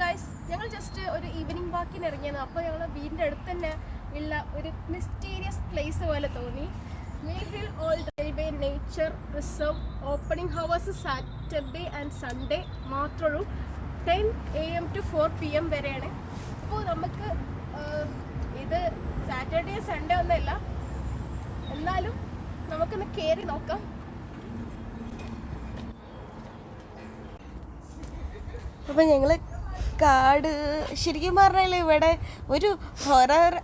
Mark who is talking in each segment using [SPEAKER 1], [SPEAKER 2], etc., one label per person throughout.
[SPEAKER 1] Guys ഞങ്ങൾ just ഒരു evening വാക്കിന് ഇറങ്ങിയത്. അപ്പോൾ ഞങ്ങൾ വീടിന്റെ അടുത്ത് തന്നെ ഉള്ള ഒരു മിസ്റ്റീരിയസ് പ്ലേസ് പോലെ തോന്നി. മേഫിൽ old railway nature reserve opening hours Saturday and Sunday മാത്രമുള്ളൂ ten A M to four P M വരെയാണ്. അപ്പോൾ നമുക്ക് ഇത് സാറ്റർഡേ സൺഡേ ഒന്നുമല്ല. എന്നാലും നമുക്കൊന്ന് കയറി നോക്കാം.
[SPEAKER 2] അപ്പം ഞങ്ങൾ കാട്. ശരിക്കും പറഞ്ഞാൽ ഇവിടെ ഒരു ഹൊറർ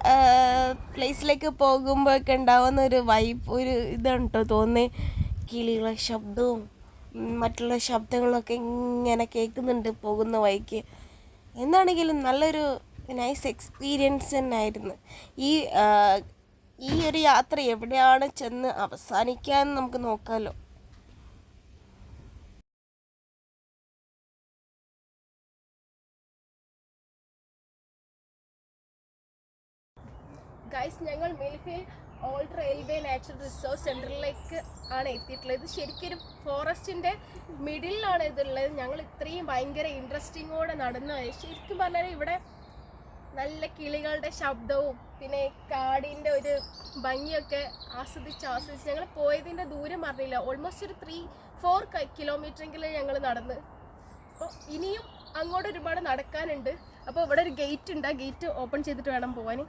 [SPEAKER 2] പ്ലേസിലേക്ക് പോകുമ്പോഴൊക്കെ ഉണ്ടാവുന്ന ഒരു വൈബ് ഒരു ഇതാണ് തോന്നുന്നത് കിളികളെ ശബ്ദവും മറ്റുള്ള ശബ്ദങ്ങളൊക്കെ ഇങ്ങനെ കേൾക്കുന്നുണ്ട് പോകുന്ന വഴിക്ക്. എന്താണെങ്കിലും നല്ലൊരു നൈസ് എക്സ്പീരിയൻസ് തന്നെ ആയിരുന്നു ഈ ഈ ഒരു യാത്ര എവിടെയാണ് ചെന്ന് അവസാനിക്കാൻ നമുക്ക് നോക്കാമല്ലോ
[SPEAKER 1] ഗൈസ് ഞങ്ങൾ മിൽഫിൽ ഓൾഡ് റെയിൽവേ നാച്ചുറൽ റിസോർട്ട് സെന്ററിലേക്ക് ആണ് എത്തിയിട്ടുള്ളത്. ഇത് ശരിക്കും ഒരു ഫോറസ്റ്റിന്റെ മിഡിലാണ് ഇതുള്ളത്. ഞങ്ങൾ ഇത്രയും ഭയങ്കര ഇൻട്രസ്റ്റിങ്ങോടെ നടന്നു. ശരിക്കും പറഞ്ഞാൽ ഇവിടെ നല്ല കിളികളുടെ ശബ്ദവും പിന്നെ കാടിന്റെ ഒരു ഭംഗിയൊക്കെ ആസ്വദിച്ച് ആസ്വദിച്ച് ഞങ്ങൾ പോയതിന്റെ ദൂരം അറിയില്ല ഓൾമോസ്റ്റ് ഒരു ത്രീ ഫോർ കിലോമീറ്ററെങ്കിലും ഞങ്ങൾ നടന്ന്. അപ്പോൾ ഇനിയും അങ്ങോട്ട് ഒരുപാട് നടക്കാനുണ്ട്. അപ്പോൾ ഇവിടെ ഒരു ഗേറ്റ് ഉണ്ട്. ആ ഗേറ്റ് ഓപ്പൺ ചെയ്തിട്ട് വേണം പോകാൻ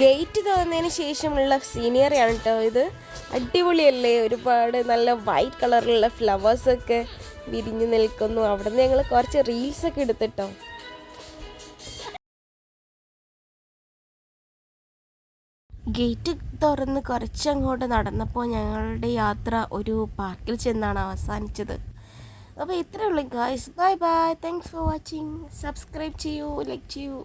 [SPEAKER 2] ഗേറ്റ് തുറന്നതിന് ശേഷമുള്ള സീനിയറിയാണ് കേട്ടോ ഇത്. അടിപൊളിയല്ലേ? ഒരുപാട് നല്ല വൈറ്റ് കളറിലുള്ള ഫ്ലവേഴ്സൊക്കെ വിരിഞ്ഞു നിൽക്കുന്നു. അവിടെ നിന്ന് ഞങ്ങൾ കുറച്ച് റീൽസൊക്കെ എടുത്തിട്ടോ. ഗേറ്റ് തുറന്ന് കുറച്ചങ്ങോട്ട് നടന്നപ്പോൾ ഞങ്ങളുടെ യാത്ര ഒരു പാർക്കിൽ ചെന്നാണ് അവസാനിച്ചത്. അപ്പോൾ ഇത്രയേ ഉള്ളൂ guys bye bye thanks for watching subscribe ചെയ്യൂ ലൈക്ക് ചെയ്യൂ.